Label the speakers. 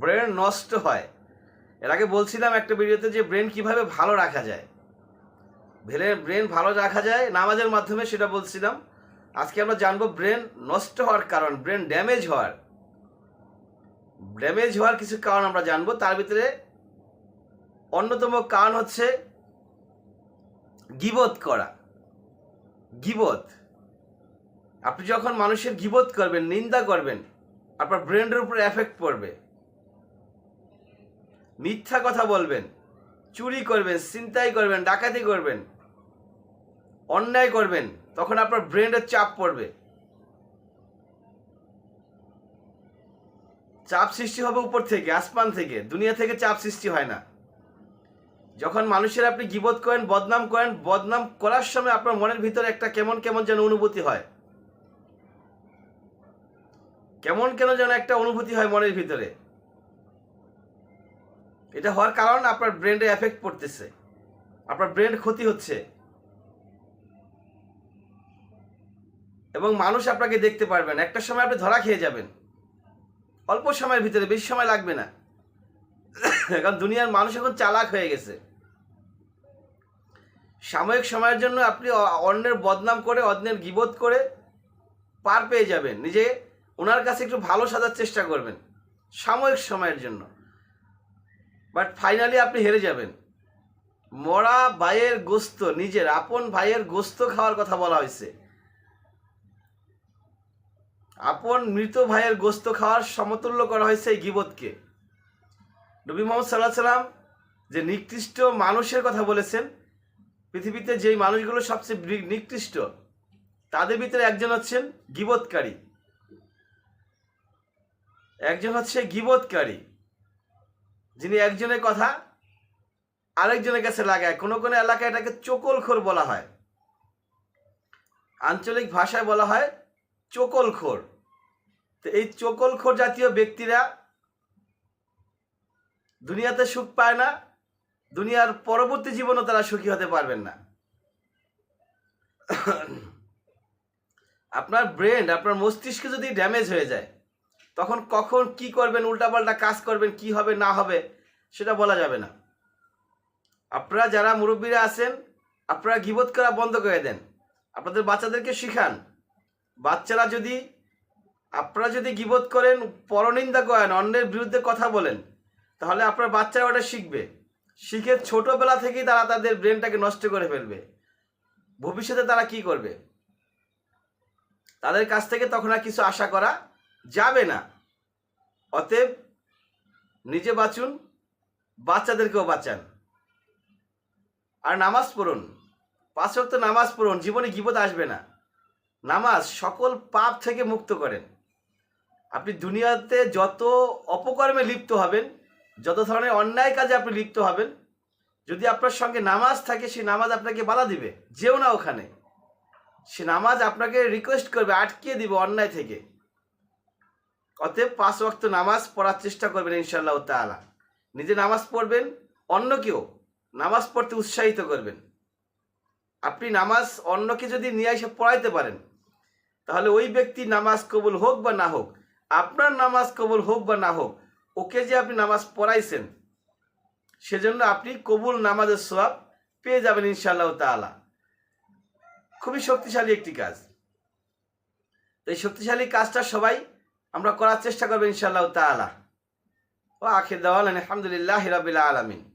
Speaker 1: Brain নষ্ট হয়। এর আগে বলছিলাম একটা ভিডিওতে যে ব্রেন কীভাবে ভালো রাখা যায়। ভেলে ব্রেন ভালো রাখা যায়, নামাজের মাধ্যমে সেটা বলছিলাম। আজকে আমরা জানব ব্রেন নষ্ট হওয়ার কারণ, ব্রেন ড্যামেজ হওয়ার। ড্যামেজ হওয়ার কিছু কারণ আমরা জানব। তার ভিতরে অন্যতম কারণ হচ্ছে গিবত করা। গিবত। আপনি যখন মানুষের গিবত করবেন, নিন্দা করবেন, আপনার ব্রেনের উপর এফেক্ট পড়বে। মিথ্যা কথা বলবেন, চুরি করবেন চিন্তাই করবেন, ডাকাতি করবেন, অন্যায় করবেন, তখন আপনার ব্রেনের চাপ পড়বে। চাপ সৃষ্টি হবে উপর থেকে, আসমান থেকে, দুনিয়া থেকে চাপ সৃষ্টি হয় না। যখন মানুষের আপনি গিবত করেন, বদনাম করেন, বদনাম করার সময় আপনার মনের ভিতরে একটা কেমন কেমন যেন অনুভূতি হয়। কেমন কেন যেন একটা অনুভূতি হয় মনের ভিতরে। এটা হওয়ার কারণ আপনার ব্রেনে এফেক্ট পড়তেছে আপনার ব্রেন ক্ষতি হচ্ছে। এবং মানুষ আপনাকে দেখতে পারবেন একটা সময় আপনি ধরা খেয়ে যাবেন। অল্প সময়ের ভিতরে, বেশি সময় লাগবে না। কারণ দুনিয়ার মানুষ এখন চালাক হয়ে গেছে। সাময়িক সময়ের জন্য আপনি অন্যের বদনাম করে, অন্যের গিবোধ করে পার পেয়ে যাবেন। নিজে ওনার কাছে একটু ভালো সাজার চেষ্টা করবেন। সাময়িক সময়ের জন্য। বাট ফাইনালি আপনি হেরে যাবেন। মরা ভাইয়ের গোস্ত, নিজের, আপন ভাইয়ের গোস্ত খাওয়ার কথা বলা হয়েছে। আপন মৃত ভাইয়ের গোস্ত খাওয়ার সমতুল্য করা হয়েছে এই গিবতকে। নবী মোহাম্মদ সাল্লাহ সাল্লাম যে নিকৃষ্ট মানুষের কথা বলেছেন, পৃথিবীতে যেই মানুষগুলো সবচেয়ে নিকৃষ্ট, তাদের ভিতরে একজন হচ্ছেন গিবতকারী। একজন হচ্ছে গিবতকারী। যিনি একজনের কথা আরেকজনের কাছে লাগায়, কোনো কোনো এলাকায় এটাকে চোকলখোর বলা হয়। আঞ্চলিক ভাষায় বলা হয় চোকলখোর। তো এই চোকলখোর জাতীয় ব্যক্তিরা দুনিয়াতে সুখ পায় না, দুনিয়ার পরবর্তী জীবনও তারা সুখী হতে পারবেন না। আপনার ব্রেন, আপনার মস্তিষ্ক যদি ড্যামেজ হয়ে যায় তখন কখন কি করবেন, উল্টাপাল্টা কাজ করবেন, কি হবে, না হবে, সেটা বলা যাবে না। আপনারা যারা মুরব্বীরা আছেন, আপনারা গিবত করা বন্ধ করে দেন। আপনাদের বাচ্চাদেরকে শিখান। বাচ্চারা যদি, আপনারা যদি গিবত করেন, পরনিন্দা করেন, অন্যের বিরুদ্ধে কথা বলেন, তাহলে আপনার বাচ্চারা ওটা শিখবে। শিখে ছোটবেলা থেকেই তারা তাদের ব্রেনটাকে নষ্ট করে ফেলবে। ভবিষ্যতে তারা কি করবে? তাদের কাছ থেকে তখন আর কিছু আশা করা যাবে না। অতএব নিজে বাঁচুন, বাচ্চাদেরকেও বাঁচান। আর নামাজ পড়ুন। পাঁচ ওয়াক্ত নামাজ পড়ুন, জীবনে গিবত আসবে না। নামাজ সকল পাপ থেকে মুক্ত করেন। আপনি দুনিয়াতে যত অপকর্মে লিপ্ত হবেন, যত ধরনের অন্যায় কাজে আপনি লিপ্ত হবেন, যদি আপনার সঙ্গে নামাজ থাকে, সেই নামাজ আপনাকে বাধা দিবে। যেও না ওখানে। সে নামাজ আপনাকে রিকোয়েস্ট করবে, আটকিয়ে দিবে অন্যায় থেকে। অতএব পাঁচ ওয়াক্ত নামাজ পড়ার চেষ্টা করবেন ইনশাল্লাহ তাআলা। নিজে নামাজ পড়বেন, অন্যকেও নামাজ পড়তে উৎসাহিত করবেন। আপনি নামাজ অন্যকে যদি নিয়ে এসে পড়াইতে পারেন, তাহলে ওই ব্যক্তি নামাজ কবুল হোক বা না হোক, আপনার নামাজ কবুল হোক বা না হোক, ওকে যে আপনি নামাজ পড়াইছেন, সেজন্য আপনি কবুল নামাজের সোয়াব পেয়ে যাবেন ইনশাআল্লাহ তাআলা। খুবই শক্তিশালী একটি কাজ। এই শক্তিশালী কাজটা সবাই আমরা করার চেষ্টা করব ইনশাআল্লাহ তালা ও আখির দাওয়ান আলহামদুলিল্লাহ হিরাবিল্লা আলমিন।